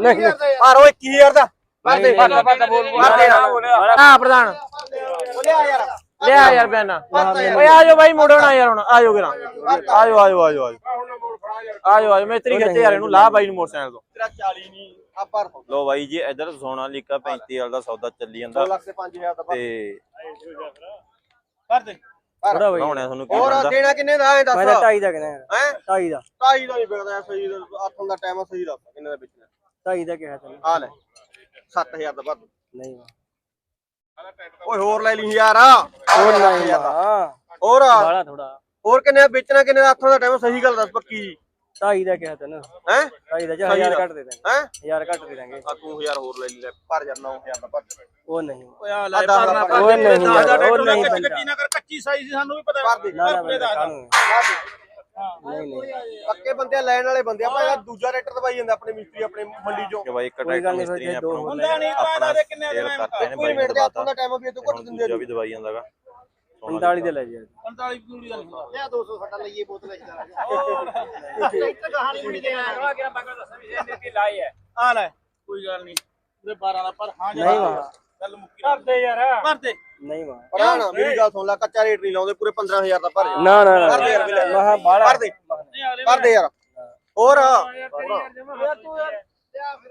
ਨਹੀਂ ਪਰ ਉਹ 21000 ਦਾ? ਮਾਰ ਦੇ। ਨਹੀਂ, ਪਤਾ ਬੋਲ ਮਾਰ ਦੇ ਹਾਂ ਪ੍ਰਧਾਨ। ਲਿਆ ਯਾਰ। ਲਿਆ ਯਾਰ ਬੈਨਾ ਓਏ ਆ ਜਾਓ ਬਾਈ ਮੁੜੋ ਨਾ ਯਾਰ ਹੁਣ। ਆ ਜਾਓ ਕਿਰਾ। ਆ ਜਾਓ ਆ ਜਾਓ ਆ ਜਾਓ ਆ ਜਾਓ। ਆ ਜਾਓ ਮੇਤਰੀ ਖਿੱਚ ਯਾਰ ਇਹਨੂੰ ਲਾ ਬਾਈ ਨੂੰ ਮੋਟਰਸਾਈਕਲ ਤੋਂ। ਤੇਰਾ 40 ਨਹੀਂ ਆ ਪਰ ਲੋ ਬਾਈ ਜੀ ਇਧਰ ਸੋਨਾ ਲੀਕਾ 35 ਵਾਲਾ ਦਾ ਸੌਦਾ ਚੱਲੀ 2 ਜਾਂਦਾ ਲੱਖ ਤੇ 5000 ਦਾ ਪਰ ਤੇ ਕਰ ਦੇ। ਥੋੜਾ ਬਾਈ ਲਾਉਣਿਆ ਤੁਹਾਨੂੰ ਕੀ ਹੋਰ ਦੇਣਾ ਕਿੰਨੇ ਦਾ ਹੈ ਦੱਸ। ਮੈਂ ਤਾਂ ਢਾਈ ਦਾ ਕਿਹਾ ਹੈ? ਢਾਈ ਦਾ। 2.5 ਦਾ ਨਹੀਂ ਵਿਕਦਾ ਸਹੀ ਆਥਣ ਦਾ ਟਾਈਮ ਆ ਸਹੀ ਕਿੰਨੇ ਦਾ ਵੇਚਣਾ? ਢਾਈ ਦਾ ਕਿਹਾ ਤੈਨੂੰ। ਆ ਲੈ 7000 ਦਾ ਪਰ ਨਹੀਂ। ਓਏ ਹੋਰ ਲੈ ਲਈ ਯਾਰ ਹੋਰ ਨਹੀਂ ਹਾਂ ਹੋਰ ਬਾਲਾ ਥੋੜਾ ਹੋਰ ਕਿੰਨੇ ਦਾ ਵੇਚਣਾ ਕਿੰਨੇ ਦਾ? ਆਥਣ ਦਾ ਟਾਈਮ ਸਹੀ ਗੱਲ ਦੱਸ ਪੱਕੀ ਜੀ। ਢਾਈ ਦਾ ਕਿਹਾ ਤੈਨੂੰ। ਹੈ? ਢਾਈ ਦਾ ਸਹੀ ਹਜ਼ਾਰ ਦਾ। ਘੱਟ ਦੇ ਦਾਂਗੇ ਹੈ? ਹਜ਼ਾਰ ਘੱਟ ਦੇ ਦਾਂਗੇ ਆ ਤੂੰ 1000 ਹੋਰ ਲੈ ਲਈ ਲੈ ਪਰ ਯਾਰ 9000 ਦਾ ਪਰ ਉਹ ਨਹੀਂ। ਓਏ ਆ ਲੈ ਦਾ। ਪਾ ਉਹ ਦੇ ਨਹੀਂ ਯਾਰ, ਉਹ ਨਹੀਂ ਕੱਚੀ ਬੰਦਾ। ਕੱਚੀ ਨਾ ਕਰ ਕੱਚੀ ਸਾਈਜ਼ ਸਾਨੂੰ ਵੀ ਪਤਾ ਕਰ ਦੇ। ਨਾ ਨਾ ਦਾ ਪੱਕੇ ਬੰਦੇ ਆ, ਲੈਣ ਵਾਲੇ ਬੰਦੇ ਆ ਭਾਈ ਆਹ ਦੂਜਾ ਰੇਟਰ ਦਵਾਈ ਜਾਂਦਾ ਆਪਣੇ ਮਿਸਤਰੀ ਆਪਣੇ ਮੰਡੀ ਚੋਂ। ਕਿ ਬਾਈ ਇੱਕ ਕੋਈ ਗੱਲ ਟਰੈਕਟਰ ਨਹੀਂ ਮਿਸਤਰੀ ਨੇ ਫਿਰ ਦੋ ਆਪਾਂ ਨੂੰ ਹੁੰਦਾ ਨਹੀਂ ਆਪਣਾ ਕਿੰਨੇ ਸੇਲ ਦਿਨ ਨੇ ਕੋਈ ਬਾਈ ਮਿੰਟ ਨੂੰ ਦੇ ਪਤਾ ਦਾ ਟਾਈਮ ਵੀ ਇਹ ਤੋਂ ਘੱਟ ਦਿੰਦੇ ਦੂਜਾ ਵੀ ਦਵਾਈ ਜਾਂਦਾਗਾ। 45 ਦੇ ਲੈ ਜਾ 45 ਪੂਰੀ ਦਾ ਹੁੰਦਾ ਲਿਆ 200 ਸਾਡਾ ਲਈਏ ਬੋਤਲ ਆ ਲੈ। ਕੋਈ ਗੱਲ ਨਹੀਂ। ਉਹਦੇ 12 ਦਾ ਪਰ ਹਾਂ ਨਹੀਂ ਵਾ। ਗੱਲ ਮੁੱਕੀ ਕਰ ਦੇ ਯਾਰ। ਕਰ ਦੇ। ਨਹੀਂ ਵਾ ਪਰ ਨਾ ਮੇਰੀ ਗੱਲ ਸੁਣ ਲੈ ਕੱਚਾ ਰੇਟ ਨਹੀਂ ਲਾਉਂਦੇ ਪੂਰੇ 15000 ਦਾ ਭਰ ਜਾ। ਨਾ ਨਾ ਨਾ। ਦੇ ਯਾਰ ਬਿੱਲੇ। ਮਹਾ ਦੇ। ਕਰ ਦੇ। ਯਾਰ। ਹੋਰ। ਯਾਰ ਤੂੰ ਯਾਰ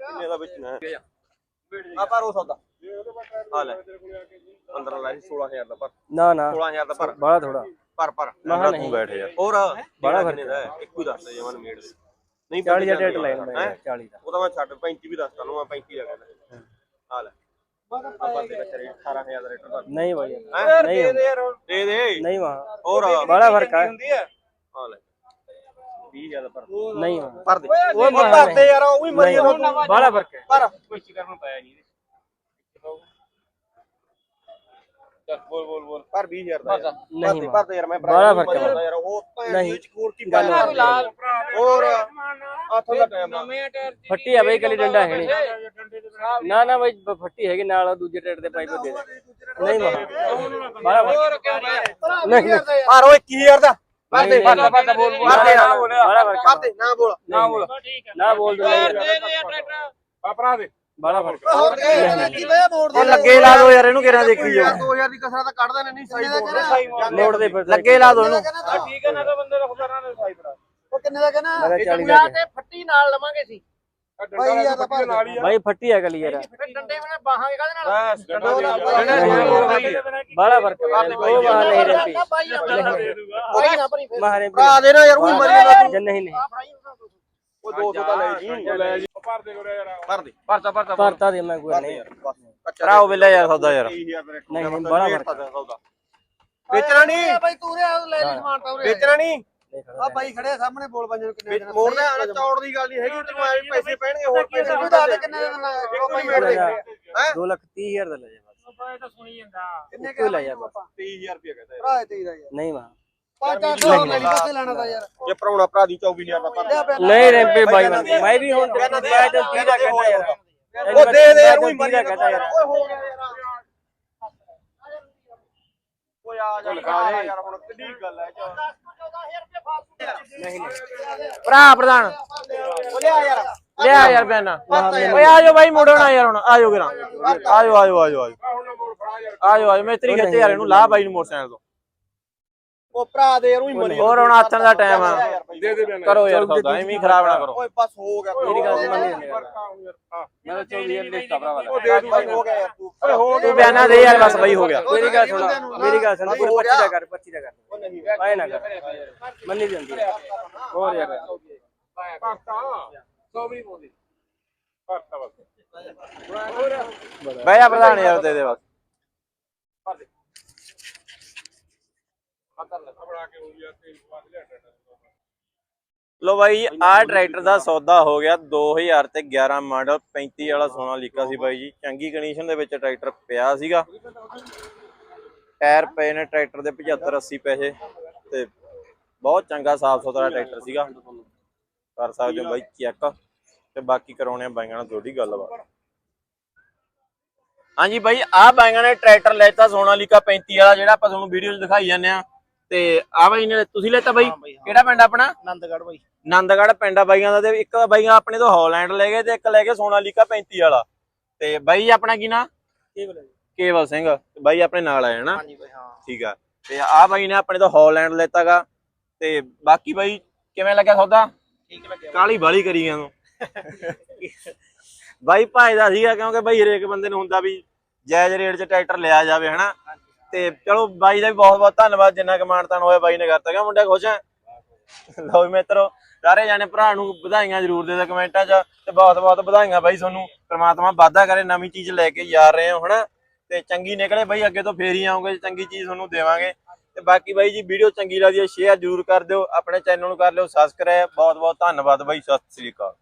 ਕਿੰਨੇ ਦਾ ਵੇਚਣਾ ਹੈ? ਆ ਪਰ ਉਹ ਸੌਦਾ। ਆ ਲੈ। 15 ਲੈ 16000 ਦਾ ਪਰ ਨਾ ਨਾ। 16000 ਦਾ ਪਰ ਬਾਲਾ ਥੋੜਾ ਪਰ ਪਰ ਮਹਾ ਤੂੰ ਨਹੀਂ। ਬੈਠ ਯਾਰ। ਹੋਰ। ਬੜਾ ਬੜਾ ਕਿੰਨੇ ਦਾ ਹੈ? ਇੱਕੋ ਹੀ ਦੱਸ ਦੇ। ਜਮਨ ਮੇੜ ਦੇ ਨਹੀਂ 40 ਦਾ ਪੰਜਾਹ ਰੇਟ ਲੈਣ ਮੈਂ ਹੈਂ? 40 ਦਾ। ਉਹ ਤਾਂ ਮੈਂ ਛੱਡ 35 ਵੀ ਦੱਸਦਾ ਨੂੰ ਮੈਂ 35 ਦਾ ਕਹਿੰਦਾ ਆ ਲੈ ਆਪਾਂ ਦੇ ਕੱਚਾ ਰੇਟ 18000 ਦਾ ਰੇਟ ਦਾ ਨਹੀਂ ਭਾਈ? ਨਹੀਂ ਦੇ ਦੇ ਦੇ ਦੇ। ਨਹੀਂ ਵਾ। ਹੋਰ ਬਾਲਾ ਫ਼ਰਕ ਹੈ ਹੁੰਦੀ ਹੈ ਆ ਲੈ 20000 ਦਾ ਪਰ ਨਹੀਂ ਵਾ ਪਰ ਦੇ। ਉਹ ਭਰ ਦੇ ਯਾਰ ਉਹ ਵੀ ਮਰੀ ਨਹੀਂ ਜਾਂਦਾ। ਬਾਲਾ ਫ਼ਰਕ ਹੈ। ਪਰ ਕੋਈ ਚਿਕਰ ਨੂੰ ਪਾਇਆ ਨਹੀਂ। ਚੱਲ ਬੋਲ ਬੋਲ ਬੋਲ। ਪਰ 20000 ਦਾ ਯਾਰ। ਨਹੀਂ ਭਰ ਦੇ ਵਾ। ਭਰ ਦੇ ਯਾਰ ਮੈਂ ਬੜਾ ਫ਼ਰਕ ਹੈ। ਯਾਰ। ਉਹ ਭੈਣ ਨਹੀਂ। ਦੀ ਚਕੂਰ ਕੀ ਗੱਲ ਪਾਇਆ ਹੋਰ। ਆਥੋਂ ਦਾ ਟਾਈਮ ਆ। ਨਵੇਂ ਟਾਇਰ ਫੱਟੀ ਆ ਬਈ ਕਲੀ ਡੰਡਾ ਹੈ ਨਹੀਂ। ਨਾ ਨਾ ਬਈ ਬ- ਫੱਟੀ ਹੈਗੀ ਨਾਲ ਉਹ ਦੂਜੇ ਰੇਟ ਦੇ। ਪਾਈਪ ਦੇ ਦੇ ਨਹੀਂ ਬਾਲਾ ਫ਼ਰਕ ਹੋਰ ਕਿਉਂ ਨਹੀਂ ਨਹੀਂ। ਪਰ ਉਹ 21000 ਦਾ ਭਰ ਦੇ? ਨਹੀਂ, ਪਤਾ ਬੋਲ ਬੋਲ ਭਰ ਦੇ ਨਾ। ਬੋਲ ਬਾਲਾ। ਫ਼ਰਕ ਭਰ ਦੇ ਨਾ ਬੋਲ। ਨਾ ਬੋਲ। ਨਾ ਬੋਲ ਦੋ ਯਾਰ ਦੇ ਦੇ ਯਾਰ ਟਰੈਕਟਰ। ਆਪਰਾ ਦੇ। ਬਾਲਾ ਫ਼ਰਕ। ਹੋਰ ਮੋੜ ਉਹ ਲੱਗੇ ਲਾ ਦੋ ਯਾਰ ਇਹਨੂੰ ਕਿਹੜਾ ਦੇਖੀ ਜਾਓ 2000 ਦੀ ਕਸਰਾ ਤਾਂ ਕੱਢਦਾ ਨਹੀਂ ਸਾਈ ਮੋੜ ਲੋਡ ਦੇ ਫਿਰ ਲੱਗੇ ਲਾ ਦੋ ਇਹਨੂੰ। ਠੀਕ ਹੈ ਨਾ ਤਾਂ ਬੰਦੇ ਦਾ ਖੁਦਾ ਨਾ ਸਾਈ ਭਰਾ। ਉਹ ਕਿੰਨੇ ਦਾ ਕਹਿੰਦਾ? ਮੈਂ ਕਿਹਾ 40 ਦਾ ਕਿਹਾ। ਫੱਟੀ ਨਾਲ ਲਵਾਂਗੇ ਸੀ ਬਾਈ ਯਾਰ ਦਾ ਭਰ ਦੇ। ਬਾਈ ਫੱਟੀ ਹੈ ਕਲੀ ਯਾਰ। ਡੰਡੇ ਉਹਨੇ ਬਾਹਾਂਗੇ ਕਾਹਦੇ ਨਾਲ? ਬਸ ਡੰਡਾ ਉਹਦਾ ਬਾਲਾ ਫ਼ਰਕ ਹੈ ਉਹ ਬਾਹਰ ਨਹੀਂ ਰਹਿੰਦੀ ਬਾਈ ਨਾ ਭਰੀ ਫਿਰ। ਮਾਰੇ ਭਰਾ ਦੇ ਨਾ ਯਾਰ ਉਹ ਮਰੀ ਜਾਂਦਾ ਜਨ ਨਹੀਂ ਨਹੀਂ ਉਹ 200 ਦਾ ਲੈ ਜੀ। ਲੈ ਜੀ। ਭਰ ਦੇ ਕੋਲ ਯਾਰ। ਭਰ ਦੇ। ਭਰਤਾ ਭਰਤਾ ਭਰਤਾ। ਦੇ ਮੈਂ ਕੋਈ ਨਹੀਂ। ਕੱਚਾ ਕਰਾਓ ਬਿੱਲਾ ਯਾਰ ਸੌਦਾ ਯਾਰ। 20000 ਦਾ ਰੇਟ ਨਹੀਂ, ਨਹੀਂ, ਬੜਾ ਫ਼ਰਕ ਹੈ ਸੌਦਾ। ਵੇਚਣਾ ਨਹੀਂ। ਬਾਈ ਤੂੰ ਰਿਆ ਲੈ ਲਈ ਸਮਾਨ ਤਾਂ ਵੇਚਣਾ ਨਹੀਂ। ਆ ਬਾਈ ਖੜੇ ਸਾਹਮਣੇ ਬੋਲ ਪੰਜਾਂ ਨੂੰ ਕਿੰਨੇ ਦੇਣਾ ਮੋੜਦਾ ਹੈ ਚੌੜ ਦੀ ਗੱਲ ਨਹੀਂ ਹੈਗੀ ਤੈਨੂੰ ਐਵੇਂ ਪੈਸੇ ਪੈਣਗੇ ਹੋਰ ਪੈਸੇ ਤੂੰ ਦੱਸ ਦੇ ਕਿੰਨੇ ਦਾ ਦੇਣਾ ਹੈ? ਇੱਕ ਵੀ ਮੇੜ ਦੇ। ਹੈ? 2 ਲੱਖ 30 ਹਜ਼ਾਰ ਦਾ ਲੈ ਜਾ ਬਸ। ਕਿੰਨੇ ਕੋਈ ਲੈ ਜਾ ਬਸ। 23000 ਰੁਪਏ ਕਹਿੰਦਾ ਭਰਾ ਹੈ ਤੇਰਾ ਯਾਰ। ਨਹੀਂ ਵਾ 500 ਲੈ ਲਈ ਕਿੱਥੇ ਲੈਣਾ ਦਾ ਯਾਰ। ਜੇ ਭਰਾਉਣਾ ਭਰਾ ਦੀ 24000 ਦਾ ਭਰ ਲਿਆ ਦੇ ਪਿਆ ਨਹੀਂ ਰੈਂਪੇ ਬਾਈ ਮੈਂ ਵੀ ਹੁਣ ਮੈਂ ਤਾਂ 30 ਦਾ ਕਹਿੰਦਾ ਯਾਰ। ਉਹ ਦੇ ਦੇ ਯਾਰ ਉਹੀ ਮੈਂ ਮਰੀ ਤਾਂ 30 ਦਾ ਕਹਿੰਦਾ ਯਾਰ। ਓਏ ਹੋ ਗਿਆ ਯਾਰ। ਓਏ ਆ ਜਾ ਲਿਖਾ ਦੇ ਯਾਰ ਹੁਣ ਕਿੱਡੀ ਗੱਲ ਹੈ ਨਹੀਂ ਭਰਾ ਪ੍ਰਧਾਨ। ਲਿਆ ਯਾਰ ਲਿਆ ਯਾਰ ਬੈਨਾ ਓਏ ਆ ਬਾਈ, ਮੁੜੋ ਨਾ ਯਾਰ ਹੁਣ। ਆ ਜਾਓ ਕਿਰਾ ਆ ਜਾਓ ਆ ਜਾਓ ਆ ਜਾਓ, ਆ ਮੇਤਰੀ ਖਿੱਚ ਯਾਰ, ਇਹਨੂੰ ਲਾ ਬਾਈ ਨੂੰ ਮੋਟਰਸਾਈਕਲ ਤੋਂ। ਉਹ ਭਰਾ ਦੇ ਯਾਰ ਉਹੀ ਮਰੀ ਹੋਰ ਹੁਣ ਆਥਣ ਦਾ ਟਾਈਮ ਆ। ਦੇ ਦੇ ਬਿਆਨ। ਕਰੋ ਯਾਰ ਸੌਦਾ ਐਵੇਂ ਹੀ ਖਰਾਬ ਨਾ ਕਰੋ। ਓਏ ਬਸ ਹੋ ਗਿਆ ਮੇਰੀ ਗੱਲ ਮੰਨ ਨਹੀਂ। ਹਾਂ ਮੈਂ ਤਾਂ 24 ਹਜ਼ਾਰ ਲਿਖਤਾ ਭਰਾ ਵਾਲਾ ਉਹ ਦੇ ਦੂ ਹੋ ਗਿਆ ਯਾਰ ਤੂੰ ਓਏ ਹੋ ਤੂੰ ਬਿਆਨਾ ਦੇ ਯਾਰ ਬਸ ਬਾਈ ਹੋ ਗਿਆ। ਮੇਰੀ ਗੱਲ ਸੁਣ ਮੇਰੀ ਗੱਲ ਸੁਣ ਪੂਰੇ 25 ਦਾ ਕਰ 25 ਦਾ ਕਰ। ਉਹ ਨਹੀਂ। ਆਏ ਨਾ ਕਰ। ਮੰਨੀ ਜਾਂਦੀ। ਹੋਰ ਯਾਰ। ਭਰਤਾ 100 ਵੀ ਬੋਲੀ ਭਰਤਾ ਬਸ ਜਾ ਪ੍ਰਧਾਨ ਯਾਰ ਦੇ ਦੇ ਬਸ। ਭਰ ਦੇ। ਲੈ ਬਾਈ ਆਹ ਟਰੈਕਟਰ ਦਾ ਸੌਦਾ ਹੋ ਗਿਆ। 2000 ਤੇ 11 ਮਾਡਲ 35 ਵਾਲਾ ਸੋਨਾ ਲੀਕਾ ਸੀ ਬਾਈ ਜੀ। ਚੰਗੀ ਕੰਡੀਸ਼ਨ ਦੇ ਵਿੱਚ ਟਰੈਕਟਰ ਪਿਆ ਸੀਗਾ। ਟਾਇਰ ਪਏ ਨੇ ਟਰੈਕਟਰ ਦੇ 75 80 ਪੈਸੇ ਤੇ ਬਹੁਤ ਚੰਗਾ ਸਾਫ਼ ਸੁਥਰਾ ਟਰੈਕਟਰ ਸੀਗਾ। ਕਰ ਸਕਦੇ ਹੋ ਬਾਈ ਚੈੱਕ। ਤੇ ਬਾਕੀ ਕਰਾਉਣੇ ਆ ਬਾਈਆਂ ਨਾਲ ਥੋੜੀ ਗੱਲਬਾਤ। ਹਾਂਜੀ ਬਾਈ ਆਹ ਬਾਈਆਂ ਨੇ ਟਰੈਕਟਰ ਲੈਤਾ ਸੋਨਾਲੀਕਾ 35 ਵਾਲਾ ਜਿਹੜਾ ਆਪਾਂ ਤੁਹਾਨੂੰ ਵੀਡੀਓ 'ਚ ਦਿਖਾਈ ਜਾਂਦੇ ਆ ਤੇ ਆ ਬਾਈ ਨੇ ਤੁਸੀਂ ਲੈਤਾ ਬਾਈ? ਕਿਹੜਾ ਪਿੰਡ ਆਪਣਾ? ਆਨੰਦਗੜ ਬਾਈ। ਨੰਦਗੜ੍ਹ ਪਿੰਡ ਆ ਬਾਈਆਂ ਦਾ ਤੇ ਇੱਕ ਬਾਈਆਂ ਆਪਣੇ ਤੋਂ ਹਾਲੈਂਡ ਲੈ ਗਏ ਤੇ ਇੱਕ ਲੈ ਕੇ ਸੋਨਾਲੀਕਾ 35 ਵਾਲਾ। ਤੇ ਬਾਈ ਆਪਣਾ ਕੀ ਨਾਂ? ਕੇਵਲ। ਕੇਵਲ ਸਿੰਘ। ਬਾਈ ਆਪਣੇ ਨਾਲ ਆਇਆ ਨਾ? ਹਾਂਜੀ ਬਾਈ ਹਾਂ। ਠੀਕ ਆ। ਤੇ ਆ ਬਾਈ ਨੇ ਆਪਣੇ ਤੋਂ ਹਾਲੈਂਡ ਲੈਤਾਗਾ। ਤੇ ਬਾਕੀ ਬਾਈ ਕਿਵੇਂ ਲੱਗਿਆ ਸੌਦਾ? ਠੀਕ ਲੱਗਿਆ ਕਾਲੀ ਬਾਲੀ ਕਰੀ ਗਿਆ ਤੂੰ ਬਾਈ ਭਾਈ ਦਾ ਸੀਗਾ ਕਿਉਂਕਿ ਬਾਈ ਹਰੇਕ ਬੰਦੇ ਨੂੰ ਹੁੰਦਾ ਵੀ ਜਾਇਜ਼ ਰੇਟ 'ਚ ਟਰੈਕਟਰ ਲਿਆ ਜਾਵੇ ਹਨਾ? ਤੇ ਚਲੋ ਬਾਈ ਦਾ ਵੀ ਬਹੁਤ ਬਹੁਤ ਧੰਨਵਾਦ, ਜਿੰਨਾ ਕੁ ਮਾਣ ਹੋਇਆ ਬਾਈ ਨੇ ਕਰਤਾ। ਕਿ ਮੁੰਡਾ ਖੁਸ਼ ਹੈ? ਲਓ ਵੀ ਮਿੱਤਰੋ, ਸਾਰੇ ਜਾਣੇ ਭਰਾ ਨੂੰ ਵਧਾਈਆਂ ਜ਼ਰੂਰ ਦੇ ਦਿਓ ਕਮੈਂਟਾਂ 'ਚ ਤੇ ਬਹੁਤ ਬਹੁਤ ਵਧਾਈਆਂ ਬਾਈ ਤੁਹਾਨੂੰ। ਪ੍ਰਮਾਤਮਾ ਵਾਧਾ ਕਰੇ, ਨਵੀਂ ਚੀਜ਼ ਲੈ ਕੇ ਜਾ ਰਹੇ ਹੋ, ਹਨਾ? ਤੇ ਚੰਗੀ ਨਿਕਲੇ ਬਾਈ, ਅੱਗੇ ਤੋਂ ਫੇਰ ਹੀ ਆਉਂਗੇ, ਚੰਗੀ ਚੀਜ਼ ਤੁਹਾਨੂੰ ਦੇਵਾਂਗੇ। ਤੇ ਬਾਕੀ ਬਾਈ ਜੀ, ਵੀਡੀਓ ਚੰਗੀ ਲੱਗਦੀ ਹੈ, ਸ਼ੇਅਰ ਜ਼ਰੂਰ ਕਰ ਦਿਓ, ਆਪਣੇ ਚੈਨਲ ਨੂੰ ਕਰ ਲਿਓ ਸਬਸਕ੍ਰਾਈਬ ਬਹੁਤ ਬਹੁਤ ਧੰਨਵਾਦ ਬਾਈ, ਸਤਿ ਸ੍ਰੀ ਅਕਾਲ।